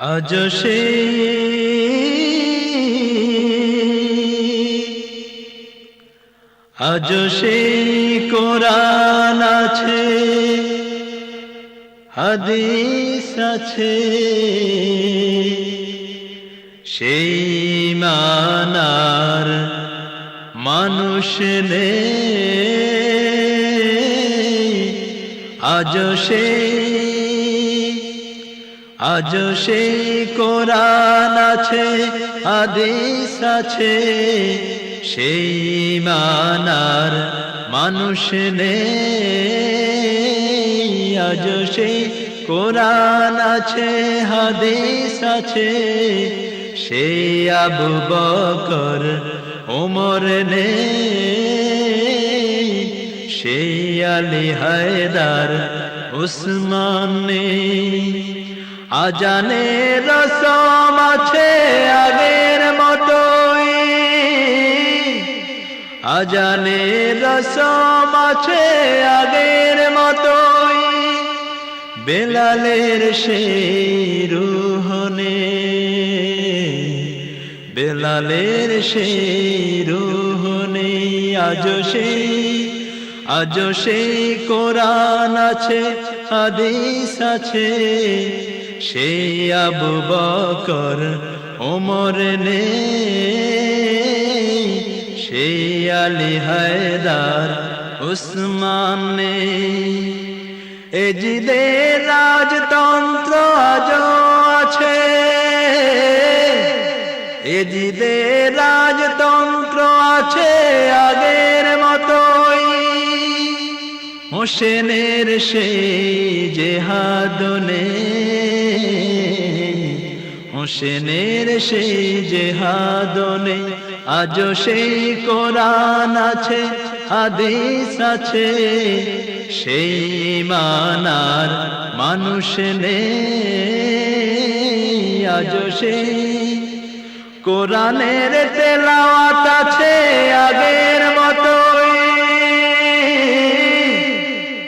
আজ সে আজ সে কোরআন আছে হাদিস আছে সেই মানার মানুষ নেই। আজ সে আজ সে কোরআন আছে আদেশ আছে, সেই মানার মানুষ নেই। আজ সে কোরআন আছে, হাদিস আছে সে আবু বকর ওমর নেই। সেই আলী হায়দার উসমান নেই। আজানে রসম আছে আগের মতোই। আজানে রসম আছে আগের মতোই। বেলালের সেই রুহনে, বেলালের সেই রুহনে আজ সেই আজ সেই কোরআন আছে, হাদিস আছে। সেই আবু বকর ওমর নে সেই আলী হায়দার উসমান নে এজিদে রাজতন্ত্র আজ আছে এজিদে রাজতন্ত্র আছে আগের মতোই। হোসেনের সেই জেহাদনে হোসেনের সেই জেহাদনে আজ সেই কোরআন আছে, হাদিস আছে। সেই মানার মানুষ নেই। আজ সেই কোরআনের তেলাওয়াত আছে আগের মতো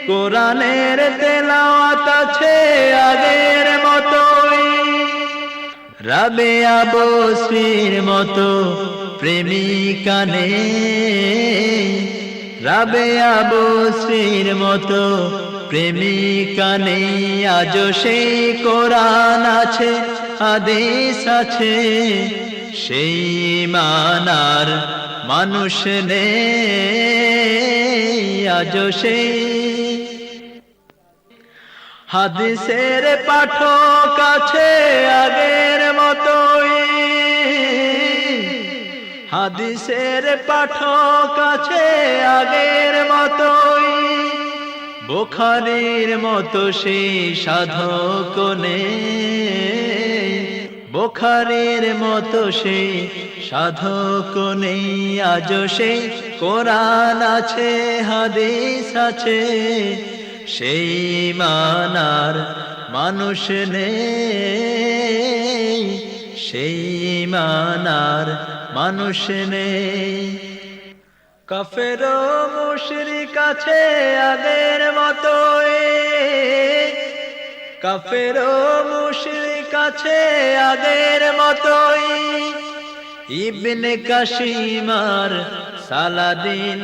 কোরআনের তেলাওয়াত আছে আগের রাবে আবসির মতো প্রেমিকা নেই রাবে আবসির মতো প্রেমিকা নেই আজ সেই কোরআন আছে আদেশ আছে। সেই মানার মানুষ নেই আজ সেই হাদিসের পাঠক আছে আগের হাদিসের পাঠক আছে আগের মতোই। বোখারির মতো সেই সাধক নেই। বোখারির মতো সেই সাধক নেই। আজ সেই কোরআন আছে, হাদিস আছে। সেই মানার মানুষ নেই। সেই মানার মানুষ নেই। কাফের মুশরিক আছে আগের মতোই। কাফের মুশরিক কাছে আগের মতোই। ইবনে কাশিমার সালাদিন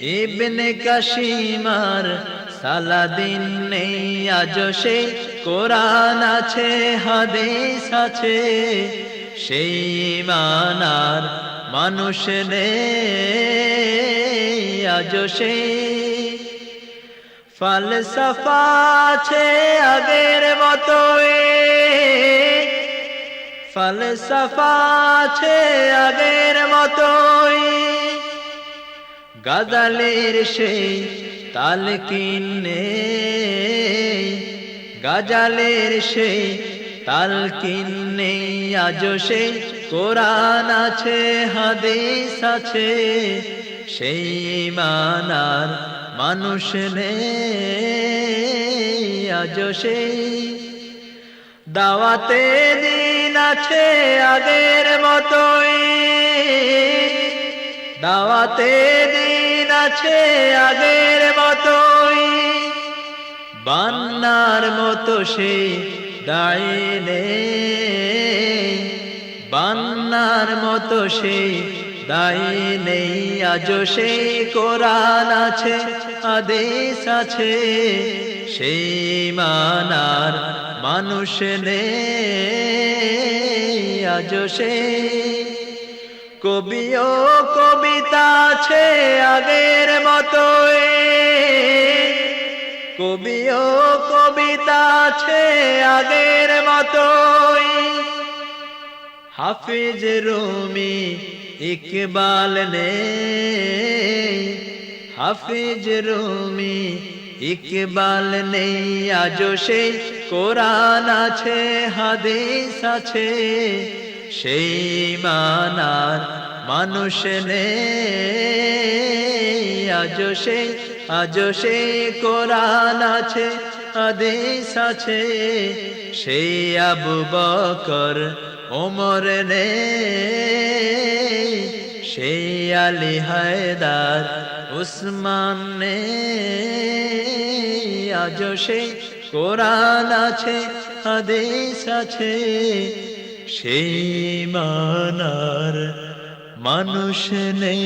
ইবনে কাশিমার সালাদিন নেই। আজ সে কোরআন আছে, হাদিস আছে। সেই মানার মানুষ নেই, আজ সেই ফালসাফা আছে আগের মতোই। ফালসাফা আছে আগের মতোই। গাজালের সেই তালকিন নেই, গাজালের সেই তালকিন নেই আজ সেই কোরআন আছে, হাদিস আছে। সেই মানার মানুষ নেই আজ সেই দাওয়াতে দিন আছে আগের মতোই। দাওয়াতে দিন আছে আগের মতোই। বান্নার মতো সেই দায়ী বান্নার মতো সেই দায়ী নেই আজও সেই কোরআন আছে আদেশ আছে। সেই মানার মানুষ নেই, আজও সেই কবিও কবিতা আছে আগের কবিও কবিতা আছে আগের মতোই। হাফিজ রুমি ইকবাল নেই। হাফিজ রুমি ইকবাল নেই, আজও সেই কোরআন আছে, হাদিস আছে। সেই মানার মানুষ নেই আজও সেই আজও সেই কোরআন আছে, হাদিস আছে। সেই আবু বকর ওমর নেই সেই আলী হায়দার উসমান নেই আজও সেই কোরআন আছে, হাদিস আছে। সেই মানার মানুষ নেই